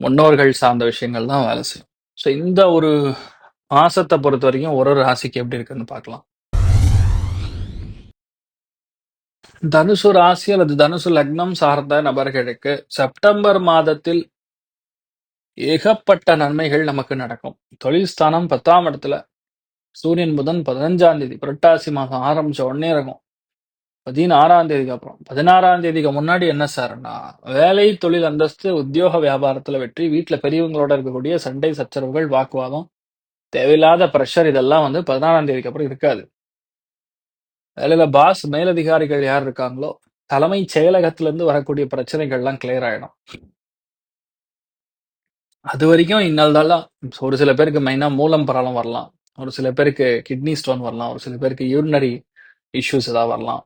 முன்னோர்கள் சார்ந்த விஷயங்கள் தான் வேலை செய்யும். ஸோ இந்த ஒரு மாசத்தை பொறுத்த வரைக்கும் ஒரு ஒரு ராசிக்கு எப்படி இருக்குன்னு பார்க்கலாம். தனுசு ராசி அல்லது தனுசு லக்னம் சார்ந்த நபர்களுக்கு செப்டம்பர் மாதத்தில் ஏகப்பட்ட நன்மைகள் நமக்கு நடக்கும். தொழில் ஸ்தானம் பத்தாம் இடத்துல சூரியன் புதன் பதினஞ்சாம் தேதி புரட்டாசி மாதம் ஆரம்பிச்ச உடனே இருக்கும். பதினாறாம் தேதிக்கு அப்புறம் பதினாறாம் தேதிக்கு முன்னாடி என்ன சார்னா வேலை தொழில் அந்தஸ்து உத்தியோக வியாபாரத்துல வெற்றி வீட்டுல பெரியவங்களோட இருக்கக்கூடிய சண்டை சச்சரவுகள் வாக்குவாதம் தேவையில்லாத ப்ரெஷர் இதெல்லாம் வந்து பதினாறாம் தேதிக்கு அப்புறம் இருக்காது வேலையில பாஸ் மேலதிகாரிகள் யார் இருக்காங்களோ தலைமை செயலகத்துல இருந்து வரக்கூடிய பிரச்சனைகள்லாம் கிளியர் ஆயிடும் அது வரைக்கும் இன்னால்தான் ஒரு சில பேருக்கு மெயினா மூலம் ப்ராப்ளம் வரலாம். ஒரு சில பேருக்கு கிட்னி ஸ்டோன் வரலாம். ஒரு சில பேருக்கு யூரினரி இஷ்யூஸ் ஏதாவது வரலாம்.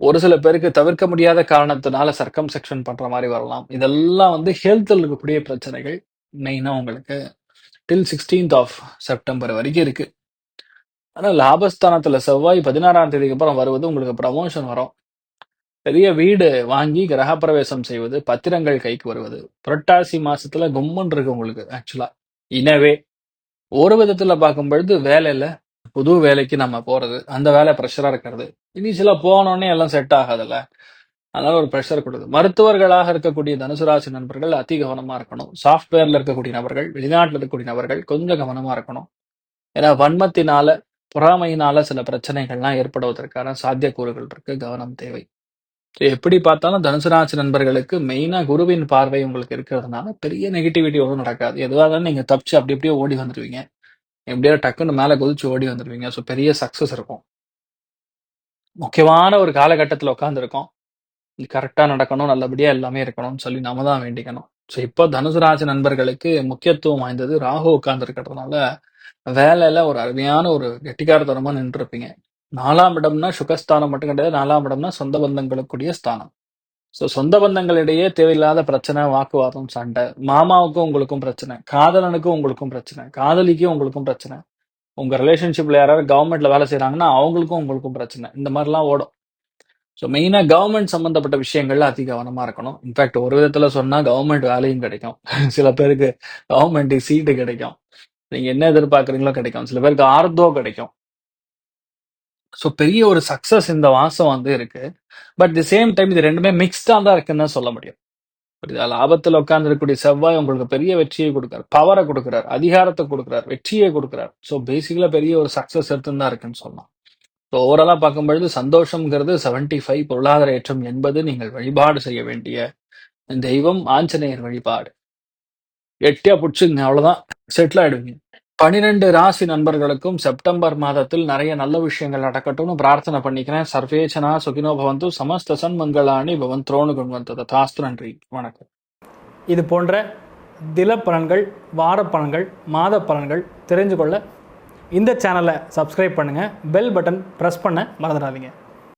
ஒரு சில பேருக்கு தவிர்க்க முடியாத காரணத்தினால சர்க்கம்செக்ஷன் பண்ற மாதிரி வரலாம். இதெல்லாம் வந்து ஹெல்த்தில் இருக்கக்கூடிய பிரச்சனைகள். மெயினாக உங்களுக்கு டில் 16த் ஆஃப் செப்டம்பர் வரைக்கும் இருக்கு. ஆனால் லாபஸ்தானத்தில் செவ்வாய் 16ஆம் தேதிக்கு அப்புறம் வருவது உங்களுக்கு ப்ரமோஷன் வரும். பெரிய வீடு வாங்கி கிரகப்பிரவேசம் செய்வது, பத்திரங்கள் கைக்கு வருவது. புரட்டாசி மாசத்துல கும்மன் இருக்கு உங்களுக்கு ஆக்சுவலா. இனவே ஒரு விதத்துல பார்க்கும் பொழுது வேலையில புது வேலைக்கு நம்ம போறது, அந்த வேலை பிரஷரா இருக்கிறது. இனிஷியலா போனோடனே எல்லாம் செட் ஆகாதுல்ல. அதனால ஒரு ப்ரெஷர் கொடுது மருத்துவர்களாக இருக்கக்கூடிய தனுசுராசி நண்பர்கள் அதி கவனமா இருக்கணும். சாஃப்ட்வேர்ல இருக்கக்கூடிய நபர்கள், வெளிநாட்டில் இருக்கக்கூடிய நபர்கள் கொஞ்சம் கவனமா இருக்கணும். ஏன்னா வன்மத்தினால, பொறாமையினால சில பிரச்சனைகள்லாம் ஏற்படுவதற்கான சாத்தியக்கூறுகள் இருக்கு. கவனம் தேவை. ஸோ எப்படி பார்த்தாலும் தனுசு ராசி நண்பர்களுக்கு மெயினா குருவின் பார்வை உங்களுக்கு இருக்கிறதுனால பெரிய நெகட்டிவிட்டி ஒன்றும் நடக்காது. எதுவாக இருந்தாலும் நீங்க தப்பிச்சு அப்படி அப்படியே ஓடி வந்துடுவீங்க எப்படியோ டக்குன்னு மேலே குதிச்சு ஓடி வந்துடுவீங்க ஸோ பெரிய சக்ஸஸ் இருக்கும். முக்கியமான ஒரு காலகட்டத்தில் உட்காந்துருக்கோம் இது கரெக்டாக நடக்கணும், நல்லபடியாக எல்லாமே இருக்கணும்னு சொல்லி நம்ம தான் வேண்டிக்கணும். ஸோ இப்போ தனுசு ராசி நண்பர்களுக்கு முக்கியத்துவம் வாய்ந்தது ராகு உட்காந்துருக்கிறதுனால வேலையில ஒரு அருமையான ஒரு கெட்டிக்காரத்தனமாக நின்றுருப்பீங்க. நாலாம் இடம்னா சுகஸ்தானம் மட்டும் கிடையாது. நாலாம் இடம்னா சொந்த பந்தங்களுக்குரிய ஸ்தானம். ஸோ சொந்த பந்தங்களிடையே தேவையில்லாத பிரச்சனை, வாக்குவாதம், சண்டை. மாமாவுக்கும் உங்களுக்கும் பிரச்சனை. காதலனுக்கும் உங்களுக்கும் பிரச்சனை. காதலிக்கும் உங்களுக்கும் பிரச்சனை. உங்க ரிலேஷன்ஷிப்ல யாராவது கவர்மெண்ட்ல வேலை செய்கிறாங்கன்னா அவங்களுக்கும் உங்களுக்கும் பிரச்சனை. இந்த மாதிரிலாம் ஓடும். ஸோ மெயினா கவர்மெண்ட் சம்மந்தப்பட்ட விஷயங்கள்ல அதி கவனமாக இருக்கணும். இன்ஃபேக்ட் ஒரு விதத்தில் சொன்னால் கவர்மெண்ட் வேலையும் கிடைக்கும். சில பேருக்கு கவர்மெண்ட் சீட்டு கிடைக்கும். நீங்கள் என்ன எதிர்பார்க்குறீங்களோ கிடைக்கும். சில பேருக்கு ஆர்தோ கிடைக்கும். ஸோ பெரிய ஒரு சக்சஸ் இந்த மாதம் வந்து இருக்கு. பட் தி சேம் டைம் இது ரெண்டுமே மிக்ஸ்டாக தான் இருக்குன்னு தான் சொல்ல முடியும். புரியுதா? லாபத்தில் உட்காந்துருக்கக்கூடிய செவ்வாய் உங்களுக்கு பெரிய வெற்றியை கொடுக்குறார் பவரை கொடுக்குறார் அதிகாரத்தை கொடுக்குறார் வெற்றியை கொடுக்குறார் ஸோ பேசிக்கலாக பெரிய ஒரு சக்சஸ் எடுத்துன்னு தான் இருக்குன்னு சொல்லலாம். ஸோ ஓவராலாக பார்க்கும்பொழுது சந்தோஷம்ங்கிறது 75 பொருளாதார ஏற்றம் என்பது நீங்கள் வழிபாடு செய்ய வேண்டிய தெய்வம் ஆஞ்சநேயர் வழிபாடு. எட்டியா புடிச்சுக்கங்க அவ்வளோதான் செட்டில் ஆயிடுவீங்க. 12 ராசி நண்பர்களுக்கும் செப்டம்பர் மாதத்தில் நிறைய நல்ல விஷயங்கள் நடக்கட்டும்னு பிரார்த்தனை பண்ணிக்கிறேன். சர்வேச்சனா சுகினோ பவந்து சமஸ்த சன்மங்களானி பவந்தோனு வந்தது தாஸ்து நன்றி. வணக்கம். இது போன்ற தில பலன்கள் வார பலன்கள் மாத பலன்கள் தெரிஞ்சு கொள்ள இந்த சேனலை சப்ஸ்கிரைப் பண்ணுங்கள் பெல் பட்டன் ப்ரெஸ் பண்ண மறந்துடாதீங்க